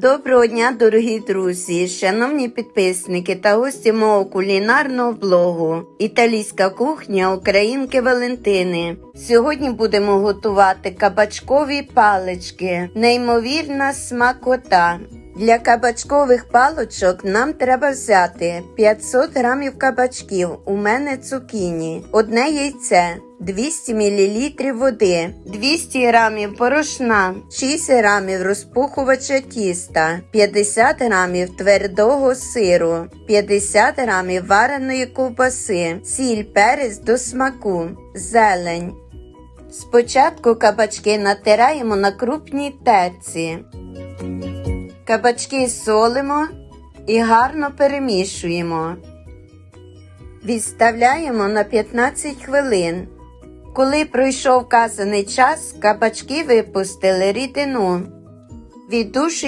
Доброго дня, дорогі друзі, шановні підписники та гості мого кулінарного блогу Італійська кухня Українки Валентини. Сьогодні будемо готувати кабачкові палички. Неймовірна смакота. Для кабачкових паличок нам треба взяти 500 грамів кабачків, у мене цукіні, одне яйце, 200 мл води, 200 грамів порошна, 6 грамів розпухувача тіста, 50 грамів твердого сиру, 50 грамів вареної ковбаси, сіль, перець до смаку, зелень. Спочатку кабачки натираємо на крупній терці. Кабачки солимо і гарно перемішуємо. Відставляємо на 15 хвилин. Коли пройшов вказаний час, кабачки випустили рідину. Віддушуємо